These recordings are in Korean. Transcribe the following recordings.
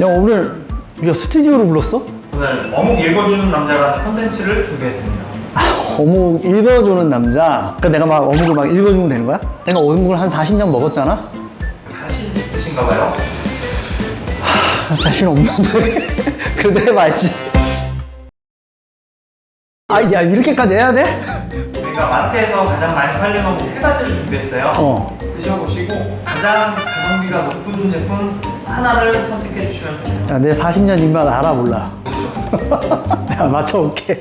야 오늘 우리가 스튜디오로 불렀어? 오늘 어묵 읽어주는 남자라는 콘텐츠를 준비했습니다. 어묵 읽어주는 남자 그러니까 내가 막 어묵을 막 읽어주면 되는 거야? 내가 어묵을 한 40년 먹었잖아? 자신 있으신가 봐요? 아, 자신 없는데 그래도 해봐야지 아야 이렇게까지 해야 돼? 저희가 마트에서 가장 많이 팔리는 어묵 세 가지를 준비했어요. 어 드셔보시고 가장 가성비가 높은 제품 하나를 선택해 주시면 됩니다. 야, 내 40년 입맛 알아 몰라 맞춰볼게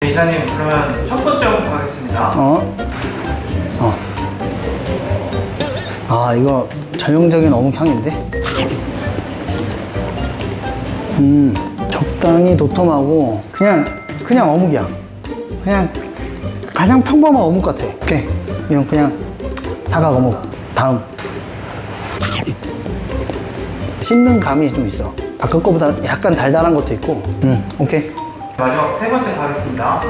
네, 이사님 그러면 첫 번째 어묵 가겠습니다. 어? 어. 아, 이거 전형적인 어묵 향인데? 음, 적당히 도톰하고, 그냥, 그냥 어묵이야. 그냥, 가장 평범한 어묵 같아. 오케이. 이건 그냥 사각 어묵. 다음. 씹는 감이 좀 있어. 아까 거보다 약간 달달한 것도 있고. 음, 오케이. 마지막 세 번째 가겠습니다.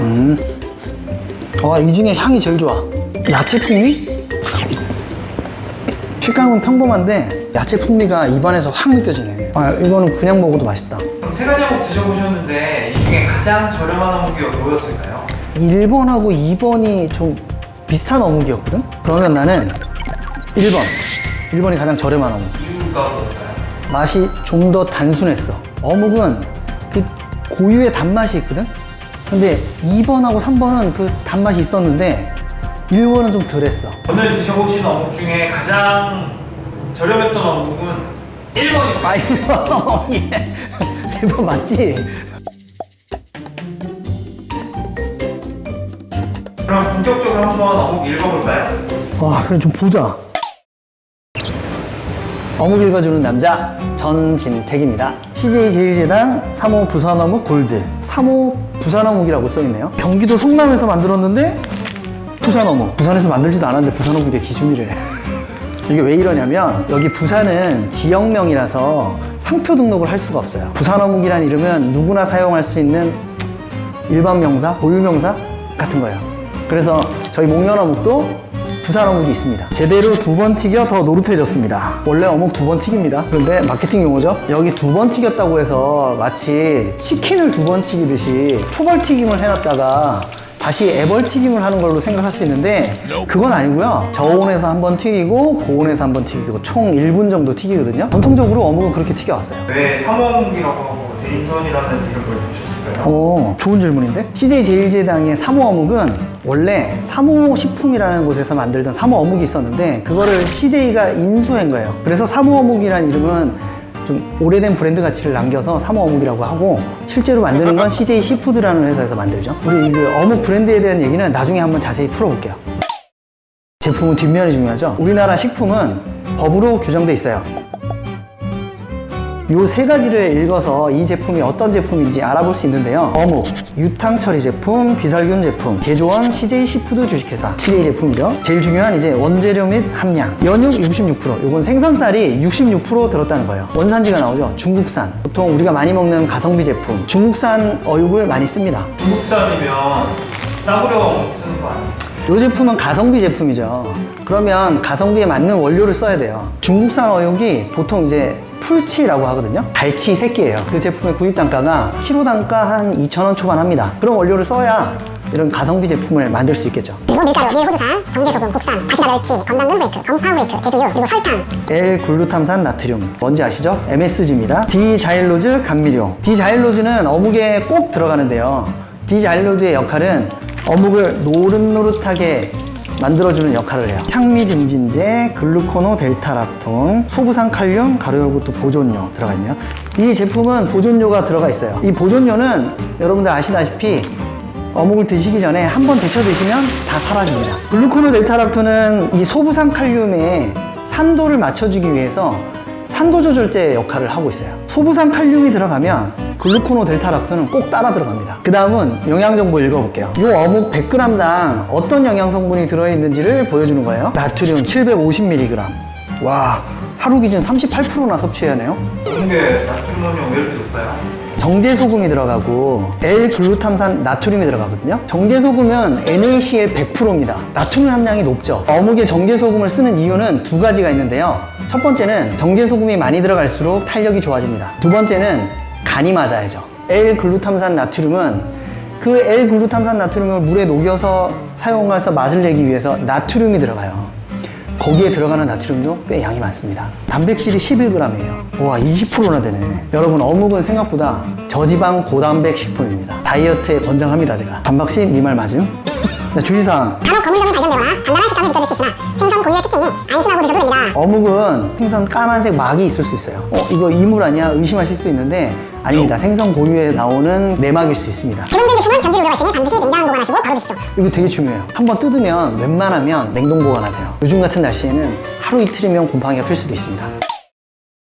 와, 이 중에 향이 제일 좋아. 야채 풍미? 식감은 평범한데 야채 풍미가 입안에서 확 느껴지네. 아, 이거는 그냥 먹어도 맛있다. 그럼 세 가지 어묵 드셔보셨는데 이 중에 가장 저렴한 어묵이 뭐였을까요? 1번하고 2번이 좀 비슷한 어묵이었거든? 그러면 나는 1번. 1번이 가장 저렴한 어묵. 이유가 뭘까요? 맛이 좀 더 단순했어. 어묵은 그 고유의 단맛이 있거든? 근데 2번하고 3번은 그 단맛이 있었는데 1번은 좀 덜했어. 오늘 드셔보신 어묵 중에 가장 저렴했던 어묵은 1번이죠. 아, 1번. 예. 1번 맞지? 그럼 본격적으로 한번 어묵 읽어볼까요? 와, 그럼 좀 보자. 어묵 읽어주는 남자 전진택입니다. CJ 제일제당 3호 부산어묵 골드 3호 부산어묵이라고 써있네요. 경기도 성남에서 만들었는데 부산어묵 부산에서 만들지도 않았는데 부산어묵이 기준이래. 이게 왜 이러냐면 여기 부산은 지역명이라서 상표 등록을 할 수가 없어요. 부산어묵이라는 이름은 누구나 사용할 수 있는 일반 명사, 고유 명사 같은 거예요. 그래서 저희 목련 어묵도 부산 어묵이 있습니다. 제대로 두 번 튀겨 더 노릇해졌습니다. 원래 어묵 두 번 튀깁니다. 그런데 마케팅 용어죠. 여기 두 번 튀겼다고 해서 마치 치킨을 두 번 튀기듯이 초벌 튀김을 해놨다가 다시 애벌 튀김을 하는 걸로 생각할 수 있는데 그건 아니고요. 저온에서 한 번 튀기고 고온에서 한 번 튀기고 총 1분 정도 튀기거든요. 전통적으로 어묵은 그렇게 튀겨왔어요. 왜 삼어묵이라고 하고 대인선이라는 이름을 붙였을까요? 오, 좋은 질문인데? CJ 제일제당의 사모 어묵은 원래 사모 식품이라는 곳에서 만들던 사모 어묵이 있었는데 그거를 CJ가 인수한 거예요. 그래서 사모 어묵이라는 이름은 좀 오래된 브랜드 가치를 남겨서 사모 어묵이라고 하고 실제로 만드는 건 CJ 시푸드라는 회사에서 만들죠. 우리 그 어묵 브랜드에 대한 얘기는 나중에 한번 자세히 풀어볼게요. 제품은 뒷면이 중요하죠. 우리나라 식품은 법으로 규정돼 있어요. 요 세 가지를 읽어서 이 제품이 어떤 제품인지 알아볼 수 있는데요. 어묵, 유탕 처리 제품, 비살균 제품, 제조원 CJ 시푸드 주식회사 CJ 제품이죠. 제일 중요한 이제 원재료 및 함량. 연육 66%. 요건 생선살이 66% 들었다는 거예요. 원산지가 나오죠. 중국산. 보통 우리가 많이 먹는 가성비 제품. 중국산 어육을 많이 씁니다. 중국산이면 싸구려 쓰는 거 아니에요? 이 제품은 가성비 제품이죠. 그러면 가성비에 맞는 원료를 써야 돼요. 중국산 어육이 보통 이제 풀치라고 하거든요. 갈치 새끼예요. 그 제품의 구입 단가가 키로 단가 한 2,000원 초반 합니다. 그런 원료를 써야 이런 가성비 제품을 만들 수 있겠죠. 그리고 밀가루, 밀호두산, 정제소금, 국산, 다시다 멸치, 건당근 후레이크, 건파 후레이크, 대두유, 그리고 설탕, L-글루탐산 나트륨 뭔지 아시죠? MSG입니다. 디자일로즈 감미료. 디자일로즈는 어묵에 꼭 들어가는데요. 디자일로즈의 역할은 어묵을 노릇노릇하게 만들어주는 역할을 해요. 향미 증진제, 글루코노 델타락톤, 소부산 칼륨, 또 보존료 들어가 있네요. 이 제품은 보존료가 들어가 있어요. 이 보존료는 여러분들 아시다시피 어묵을 드시기 전에 한 번 데쳐 드시면 다 사라집니다. 글루코노 델타락토는 이 소부산 칼륨의 산도를 맞춰주기 위해서 산도 조절제 역할을 하고 있어요. 소부산 칼륨이 들어가면 글루코노 델타락토는 꼭 따라 들어갑니다. 그 다음은 영양 정보 읽어볼게요. 이 어묵 100g당 어떤 영양 성분이 들어있는지를 보여주는 거예요. 나트륨 750mg. 와, 하루 기준 38%나 섭취해야 하네요. 어묵에 나트륨이 왜 이렇게 높아요? 정제 소금이 들어가고 L-글루탐산 나트륨이 들어가거든요. 정제 소금은 NaCl 100%입니다. 나트륨 함량이 높죠. 어묵에 정제 소금을 쓰는 이유는 두 가지가 있는데요. 첫 번째는 정제 소금이 많이 들어갈수록 탄력이 좋아집니다. 두 번째는 간이 맞아야죠. L글루탐산 나트륨은 그 L글루탐산 나트륨을 물에 녹여서 사용해서 맛을 내기 위해서 나트륨이 들어가요. 거기에 들어가는 나트륨도 꽤 양이 많습니다. 단백질이 11g이에요. 와, 20%나 되네. 여러분, 어묵은 생각보다 저지방 고단백 식품입니다. 다이어트에 권장합니다, 제가. 반박씨, 니말 맞음? 자, 주의사항. 간혹 거물점이 발견되거나 단단한 식감이 느껴질 수 있으나 생선 고유의 특징이 안심하고 드셔도 됩니다. 어묵은 생선 까만색 막이 있을 수 있어요. 어, 이거 이물 아니야? 의심하실 수 있는데 아닙니다. 생선 고유에 나오는 내막일 수 있습니다. 개봉된 제품은 변질 우려가 있으니 반드시 냉장 보관하시고 바로 드십시오. 이거 되게 중요해요. 한번 뜯으면 웬만하면 냉동 보관하세요. 요즘 같은 날씨에는 하루 이틀이면 곰팡이가 필 수도 있습니다.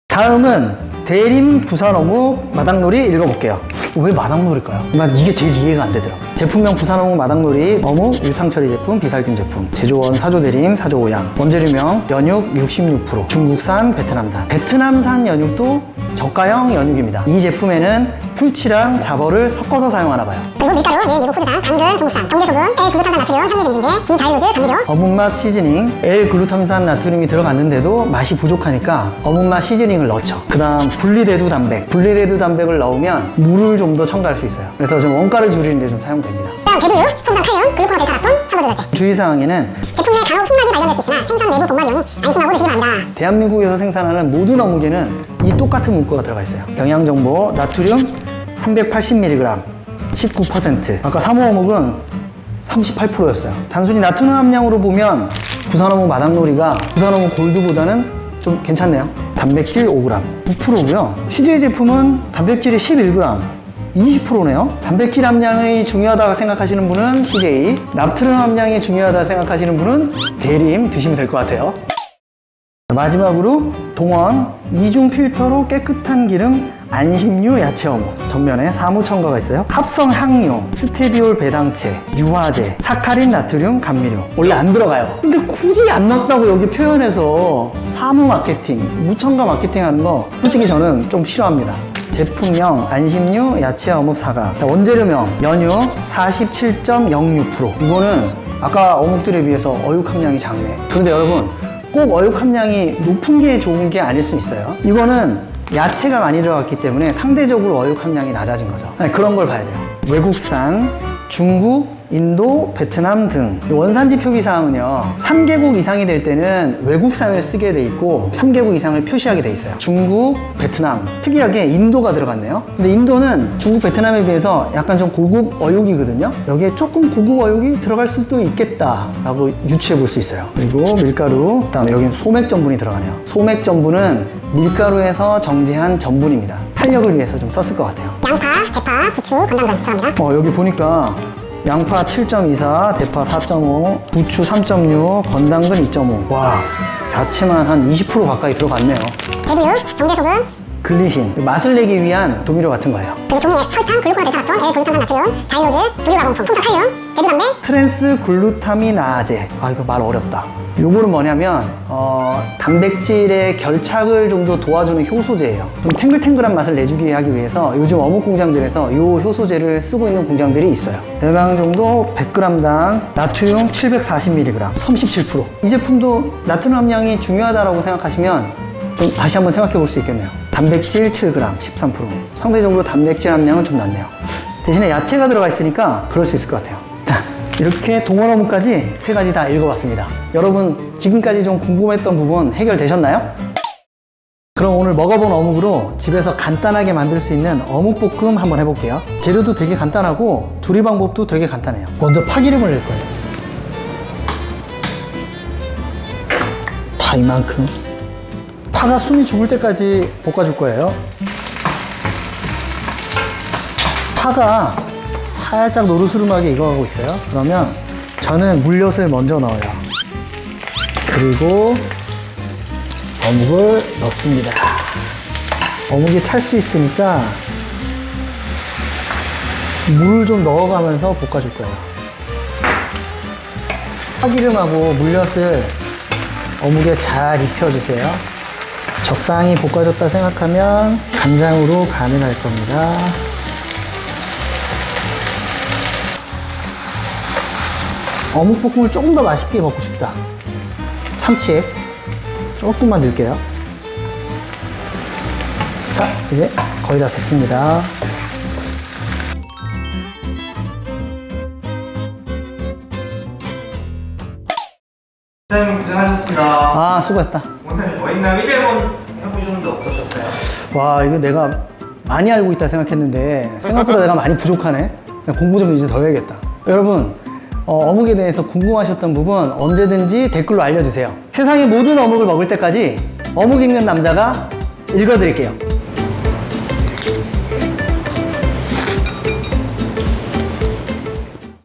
다음은 대림 부산 어묵 마당놀이 읽어볼게요. 왜 마당놀일까요? 난 이게 제일 이해가 안 되더라고. 제품명 부산 어묵 마당놀이 어묵 유탕 처리 제품 비살균 제품 제조원 사조 대림 사조 오양 원재료명 연육 66% 중국산 베트남산 베트남산 연육도 저가형 연육입니다. 이 제품에는 풀치랑 자버를 섞어서 사용하나 봐요. 그리고 밀가루, 미 미국 포도산, 당근, 중국산, 정제소금, L글루탄산 나트륨, 향유 증진제, 디자이로즈, 감미료, 어묵맛 시즈닝 L글루탐산 나트륨이 들어갔는데도 맛이 부족하니까 어묵맛 시즈닝을 넣죠. 그 다음 분리대두 단백. 분리대두 단백을 넣으면 물을 좀 더 첨가할 수 있어요. 그래서 좀 원가를 줄이는 데 좀 사용됩니다. 그 다음 대두유, 송산 칼륨, 글루코나 베타라톤, 산소조절제. 주의사항에는 제품 내 간혹 흉막이 발견될 수 있으나 생선 내부 이용이 안심하고 드시기 바랍니다. 대한민국에서 생산하는 모든 어묵에는 이 똑같은 문구가 들어가 있어요. 영양정보 나트륨 380mg 19% 아까 사모 어묵은 38%였어요. 단순히 나트륨 함량으로 보면 부산어묵 마당놀이가 부산어묵 골드보다는 좀 괜찮네요. 단백질 5g 9%고요. CJ 제품은 단백질이 11g 20%네요. 단백질 함량이 중요하다고 생각하시는 분은 CJ, 나트륨 함량이 중요하다 생각하시는 분은 대림 드시면 될 것 같아요. 마지막으로 동원 이중 필터로 깨끗한 기름 안심유 야채 어묵. 전면에 사무 첨가가 있어요. 합성 향료 스테비올 배당체 유화제 사카린 나트륨 감미료. 원래 안 들어가요. 근데 굳이 안 넣었다고 여기 표현해서 사무 마케팅 무첨가 마케팅 하는 거 솔직히 저는 좀 싫어합니다 제품명 안심유 야채 어묵 사과 자, 원재료명 연유 47.06% 이거는 아까 어묵들에 비해서 어육 함량이 작네 그런데 여러분 꼭 어육 함량이 높은 게 좋은 게 아닐 수 있어요. 이거는 야채가 많이 들어갔기 때문에 상대적으로 어육 함량이 낮아진 거죠. 네, 그런 걸 봐야 돼요. 외국산, 중국, 인도, 베트남 등 원산지 표기 사항은요 3개국 이상이 될 때는 외국산을 쓰게 돼 있고 3개국 이상을 표시하게 돼 있어요. 중국, 베트남 특이하게 인도가 들어갔네요. 근데 인도는 중국, 베트남에 비해서 약간 좀 고급 어육이거든요. 여기에 조금 고급 어육이 들어갈 수도 있겠다 라고 유추해 볼 수 있어요. 그리고 밀가루 그다음에 여기는 소맥 전분이 들어가네요. 소맥 전분은 밀가루에서 정제한 전분입니다. 탄력을 위해서 좀 썼을 것 같아요. 양파, 대파, 부추, 건당근 들어갑니다. 어, 여기 보니까 양파 7.24, 대파 4.5, 부추 3.6, 건당근 2.5. 와, 야채만 한 20% 가까이 들어갔네요. 대두유, 정제소금, 글리신, 맛을 내기 위한 조미료 같은 거예요. 종이에 설탕, 글루코나 베타라톤, L글루탄산 나트륨, 자이로즈, 두류가공품, 풍선 칼륨, 대두 담배, 트랜스 글루타미나제. 아, 이거 말 어렵다. 요거는 뭐냐면, 어, 단백질의 결착을 좀 더 도와주는 효소제예요. 좀 탱글탱글한 맛을 내주기 하기 위해서 요즘 어묵 공장들에서 요 효소제를 쓰고 있는 공장들이 있어요. 대강 정도 100g당 나트륨 740mg, 37%. 이 제품도 나트륨 함량이 중요하다고 생각하시면 좀 다시 한번 생각해 볼 수 있겠네요. 단백질 7g, 13%. 상대적으로 단백질 함량은 좀 낮네요. 대신에 야채가 들어가 있으니까 그럴 수 있을 것 같아요. 자, 이렇게 동원어묵까지 세 가지 다 읽어봤습니다. 여러분, 지금까지 좀 궁금했던 부분 해결되셨나요? 그럼 오늘 먹어본 어묵으로 집에서 간단하게 만들 수 있는 어묵볶음 한번 해볼게요. 재료도 되게 간단하고 조리 방법도 되게 간단해요. 먼저 파기름을 넣을 거예요. 파 이만큼. 파가 숨이 죽을 때까지 볶아줄 거예요. 파가 살짝 노르스름하게 익어가고 있어요. 그러면 저는 물엿을 먼저 넣어요. 그리고 어묵을 넣습니다. 어묵이 탈 수 있으니까 물을 좀 넣어가면서 볶아줄 거예요. 파기름하고 물엿을 어묵에 잘 입혀주세요. 적당히 볶아졌다 생각하면 간장으로 간을 할 겁니다. 어묵볶음을 조금 더 맛있게 먹고 싶다. 참치액 조금만 넣을게요. 자, 이제 거의 다 됐습니다. 사장님 고생하셨습니다. 아, 수고했다. 오늘 여인남 1회번 와, 이거 내가 많이 알고 있다 생각했는데 생각보다 내가 많이 부족하네. 공부 좀 이제 더 해야겠다. 여러분, 어, 어묵에 대해서 궁금하셨던 부분 언제든지 댓글로 알려주세요. 세상의 모든 어묵을 먹을 때까지 어묵 읽는 남자가 읽어드릴게요.